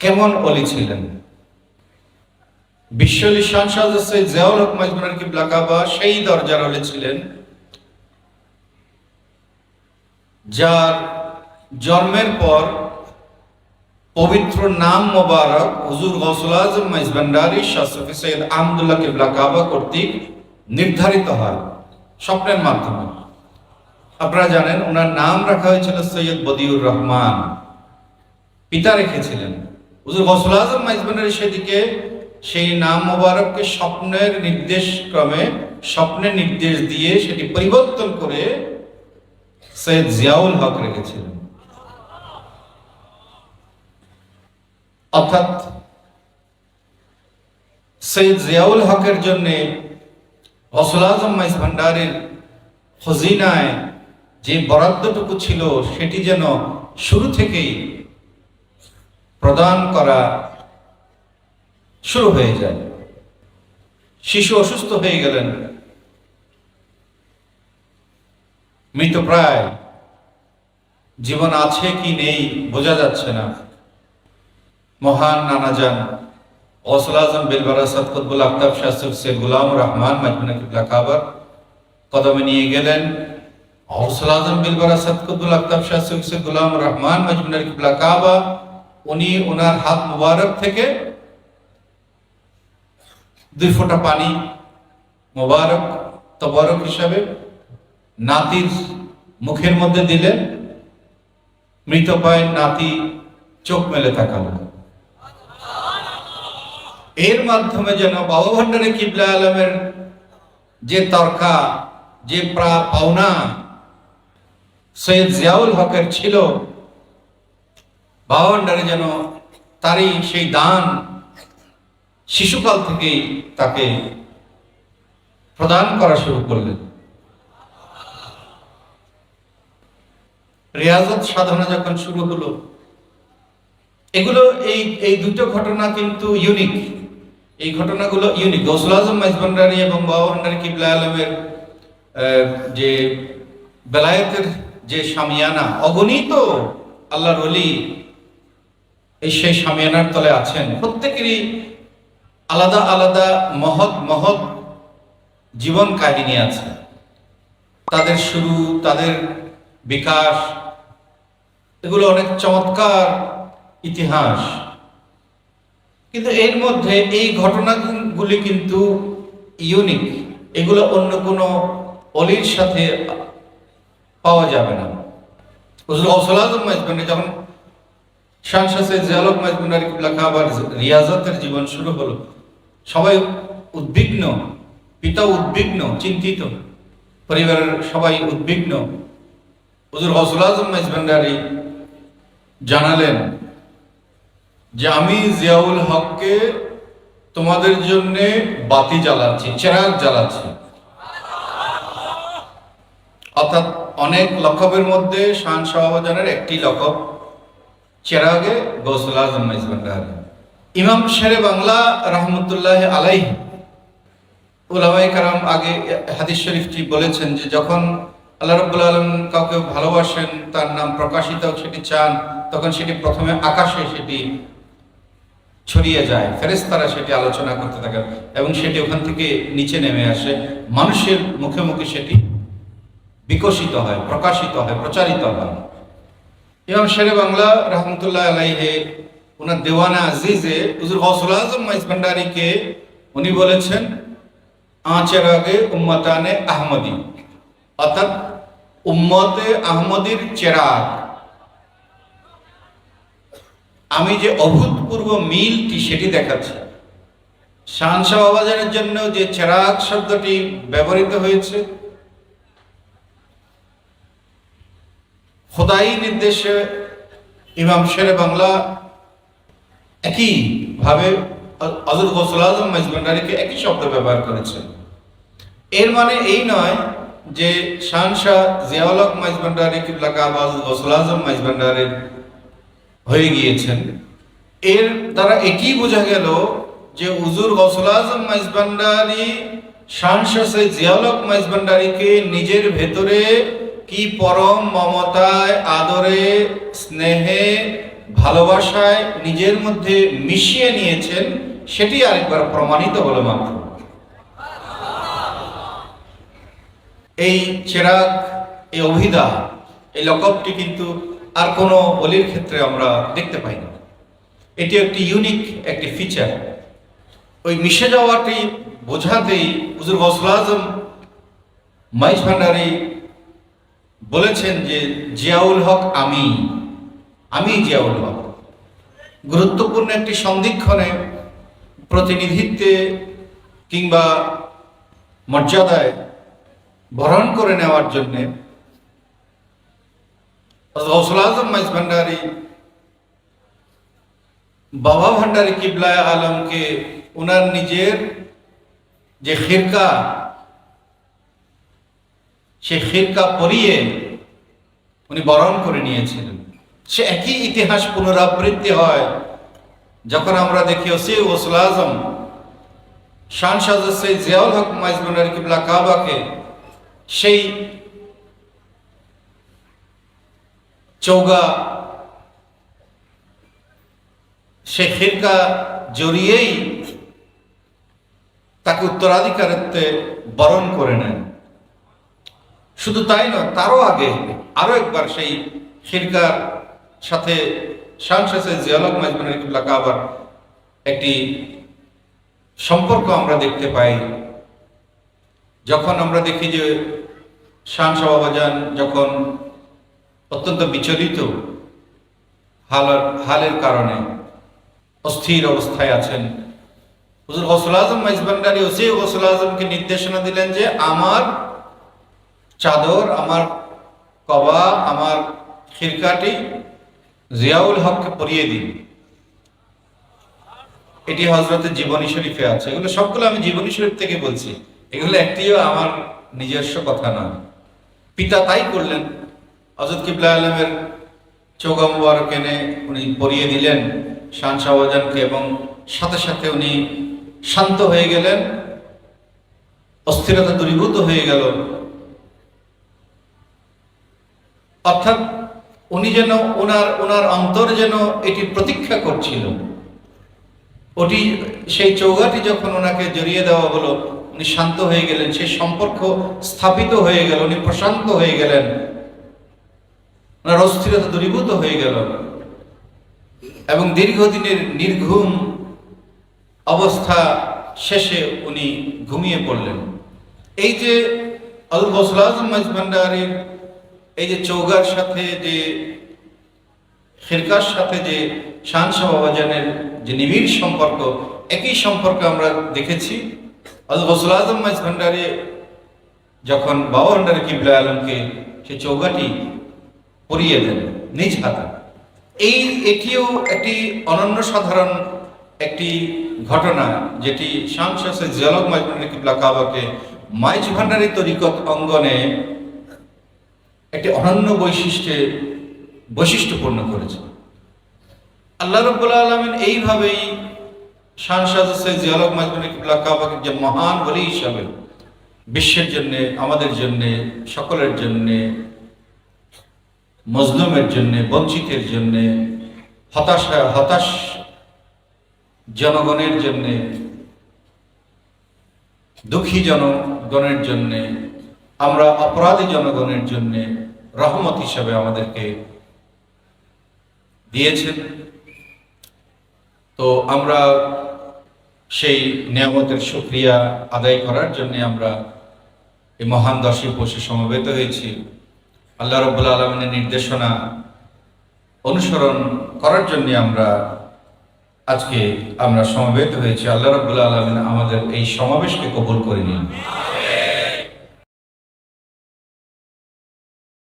কেমন অলি ছিলেন? বিশ্বলি সাংসদ সৈয়দ জিয়াউল হক মাজমুনার কিবলা কাবা, সেই দরজার অলি ছিলেন। যার জন্মের পর পবিত্র নাম মোবারক হুজুর গৌসুল আজম মাইজভান্ডারি শাসফি সৈয়দ আহমদুল্লাহ কিবলা কাবা কর্তৃক নির্ধারিত হয় স্বপ্নের মাধ্যমে। আপনারা জানেন, ওনার নাম রাখা হয়েছিল সৈয়দ বদিউর রহমান। পিতা রেখেছিলেন। হুজুর গৌসুল আজম মাইজভান্ডারি সেদিকে সেই নাম মোবারককে স্বপ্নের নির্দেশ ক্রমে, স্বপ্নের নির্দেশ দিয়ে সেটি পরিবর্তন করে সৈয়দ জিয়াউল হক রেখেছিলেন। অর্থাৎ সৈয়দ জিয়াউল হকের জন্য গসল আজম মাইজ ভান্ডারের খজিনায় যে বরাদ্দটুকু ছিল, সেটি যেন শুরু থেকেই প্রদান করা শুরু হয়ে যায়। শিশু অসুস্থ হয়ে গেলেন। মৃতপ্রায় জীবন আছে কি নেই বোঝা যাচ্ছে না। মহান নানাজান গৌসুল আজম বিলবারা সদকুদ্দুল আফতাব শাসুক সে গুলাম রহমান মাজমুনা কিবলা কদমে নিয়ে গেলেন। গৌসুল আজম বিলবারা সদকুদ্দুল আফতাব শাসুক সে গুলাম রহমান মাজমুনা কিবলা কাবা উনি ওনার হাত মুবারক থেকে দুই ফোঁটা পানি মোবারক, তবারক হিসাবে নাতির মুখের মধ্যে দিলেন মৃতপায় নাতি চোখ মেলে তাকালো। এর মাধ্যমে যেন বাবা ভান্ডারে কিবলা আলমের যে তর্কা, যে প্রা, পাওনা, সৈয়দ জিয়াউল হকের ছিল বাবা ভান্ডারে যেন তারই সেই দান শিশুকাল থেকেই তাকে প্রদান করা শুরু করলেন। রিয়াজত সাধনা যখন শুরু হলো, এগুলো এই এই দুটো ঘটনা কিন্তু ইউনিক এই ঘটনাগুলো ইউনিক গৌসুল আজম মাইজবান্ডারি এবং বাবা ভান্ডারি কিবলা আলমের যে বেলায়েতের যে সামিয়ানা অগণিত আল্লাহর অলি এই সেই সামিয়ানার তলে আছেন। প্রত্যেকেরই আলাদা আলাদা মহৎ মহৎ জীবন কাহিনী আছে। তাদের শুরু, তাদের বিকাশ, এগুলো অনেক চমৎকার ইতিহাস। কিন্তু এর মধ্যে এই ঘটনাগুলি কিন্তু ইউনিক এগুলো অন্য কোনো অলির সাথে পাওয়া যাবে না। গৌসুল যখন শান শাসে জিয়ালক মাজবুনার লেখা আবার রিয়াজতের জীবন শুরু হলো। সবাই উদ্বিগ্ন, পিতা উদ্বিগ্ন, চিন্তিত। পরিবারের সবাই উদ্বিগ্ন। হুজুর গৌসুল আজম মাজবান্ডারি জানালেন যে, আমি জিয়াউল হককে তোমাদের জন্য বাতি জ্বালাচ্ছি, চেরাগ জ্বালাচ্ছি। অর্থাৎ অনেক লকবের মধ্যে শান শাহবাজানের একটি লকব চেরাগে গৌসুল আজম মাইজবান্ডারি ইমাম শেরে বাংলা রহমতুল্লাহ আলাই উলামাই কারাম আগে হাদিস শরীফটি বলেছেন যে যখন আল্লাহ রব্বুল আলম কাউকে ভালোবাসেন, তার নাম প্রকাশিত সেটি চান, তখন সেটি প্রথমে আকাশে সেটি ছড়িয়ে যায় ফেরেস্তারা সেটি আলোচনা করতে থাকেন এবং সেটি ওখান থেকে নিচে নেমে আসে। মানুষের মুখে মুখে সেটি বিকশিত হয়, প্রকাশিত হয়, প্রচারিত হয়। ইমাম শেরে বাংলা রহমতুল্লাহ আলাইহে ওনার দেওয়ানা আজিজে হুজুর গৌসুল আজম মাইজ ভান্ডারীকে উনি বলেছেন আঁচের আগে উম্মতানে আহমদি। অর্থাৎ উম্মতে আহমদির চেরাগ। আমি যে অভূতপূর্ব মিলটি সেটি দেখাচ্ছি। শাহনশাহ বাবাজারের জন্য যে চেরাগ শব্দটি ব্যবহৃত হয়েছে খোদাই নির্দেশে ইমাম শেরে বাংলা একই ভাবে আজর গসল আজম মাইজবান্ডারিকে একই শব্দ ব্যবহার করেছেন এর মানে এই নয় যে শাহনশাহ জিয়াউলক মাইজবান্ডারি কিবলা কাবাজ গসল আজম মাইজবান্ডারের হয়ে গিয়েছেন। এর দ্বারা এটি বোঝা গেল যে উজুর গসল আজম মাইজবান্ডারি শাহনশাহ জিয়াউলক মাইজবান্ডারিকে নিজের ভেতরে কি পরম মমতায়, আদরে, স্নেহে, ভালোবাসায় নিজের মধ্যে মিশিয়ে নিয়েছেন, সেটি আরেকবার প্রমাণিত হলো মাত্র। এই চেরাগ, এই অভিধা এই লকবটি কিন্তু আর কোনো অলির ক্ষেত্রে আমরা দেখতে পাই না। এটি একটি ইউনিক একটি ফিচার ওই মিশে যাওয়াটি বোঝাতেই হুজুর গৌসুল আজম মাইজ বলেছেন যে জিয়াউল হক আমি আমি জিয়াউল হক। গুরুত্বপূর্ণ একটি সন্ধিক্ষণে প্রতিনিধিত্বে কিংবা মর্যাদায় বরণ করে নেওয়ার জন্যে গৌসুল আজম মাইজ ভান্ডারি, বাবা ভান্ডারি কিবলায় আলমকে ওনার নিজের যে খিরকা সে খিরকা পরিয়ে উনি বরণ করে নিয়েছিলেন। সে একই ইতিহাস পুনরাবৃত্তি হয়, যখন আমরা দেখি ওসি ওসুল আজম, শান সাজসে জিয়াউল হক মাইজবুনার কিবলা কাবাকে সেই চৌগা সে খিরকা জড়িয়েই তাকে উত্তরাধিকারিত্বে বরণ করে নেন। শুধু তাই নয়, তারও আগে আরও একবার সেই খিরকার সাথে কাবার একটি সম্পর্ক আমরা দেখতে পাই। যখন আমরা দেখি যে বাজান যখন অত্যন্ত বিচলিত হালার হালের কারণে অস্থির অবস্থায় আছেন, হুজুর গসুল আজম মাইজবান্ডারি ওসি গসুল আজমকে নির্দেশনা দিলেন যে আমার চাদর, আমার কবা, আমার খিরকাটি জিয়াউল হককে পরিয়ে দিন। এটি হজরতের জীবনী শরীফে আছে। এগুলো সবগুলো আমি জীবনী শরীফ থেকে বলছি। এগুলো একটিও আমার নিজস্ব কথা নয়। পিতা তাই করলেন। হজরত কিবলা আলমের চৌগা মুবারক এনে উনি পরিয়ে দিলেন শান শাহজাহানকে এবং সাথে সাথে উনি শান্ত হয়ে গেলেন, অস্থিরতা দূরীভূত হয়ে গেল। অর্থাৎ উনি যেন ওনার ওনার অন্তর যেন এটি প্রতীক্ষা করছিল। ওটি, সেই চৌগাটি যখন ওনাকে জড়িয়ে দেওয়া হলো, উনি শান্ত হয়ে গেলেন সেই সম্পর্ক স্থাপিত হয়ে গেল, উনি প্রশান্ত হয়ে গেলেন। ওনার অস্থিরতা দূরীভূত হয়ে গেল। এবং দীর্ঘদিনের নির্ঘুম অবস্থা শেষে উনি ঘুমিয়ে পড়লেন। এই যে আল গসল আজম ভান্ডারির এই যে চৌগার সাথে যে, খিরকার সাথে যে শান বাবাজানের যে নিবিড় সম্পর্ক, একই সম্পর্ক আমরা দেখেছি। গসল আজম মাইজ ভান্ডারে যখন বাবা ভান্ডারে কিবলা আলমকে সে চৌগাটি পরিয়ে দেন, নিজ হাতে। এই এটিও একটি অনন্য সাধারণ একটি ঘটনা যেটি শামশাসে জলক মাইজ ভান্ডারে কিবলা কাবাকে মাইজ ভান্ডারি তরিকত অঙ্গনে একটি অনন্য বৈশিষ্ট্যে বৈশিষ্ট্যপূর্ণ করেছে। আল্লাহ রব্বুল আলমিন এইভাবেই সাজসে জিয়ালক কাবাকে যে মহান বলি হিসাবে বিশ্বের জন্য, আমাদের জন্য, সকলের জন্য, মজলুমের জন্য, বঞ্চিতের জন্য, হতাশা, হতাশ জনগণের জন্য, দুঃখী জনগণের জন্য, আমরা অপরাধী জনগণের জন্য রহমত হিসাবে আমাদেরকে দিয়েছেন। তো আমরা সেই নিয়ামতের সুক্রিয়া আদায় করার জন্য আমরা এই মহান দশী বসে সমবেত হয়েছি। আল্লাহ রব্বুল আলমিনের নির্দেশনা অনুসরণ করার জন্য আমরা আজকে আমরা সমবেত হয়েছি। আল্লাহ রব্বুল আলমিন আমাদের এই সমাবেশকে কবুল করে নিন।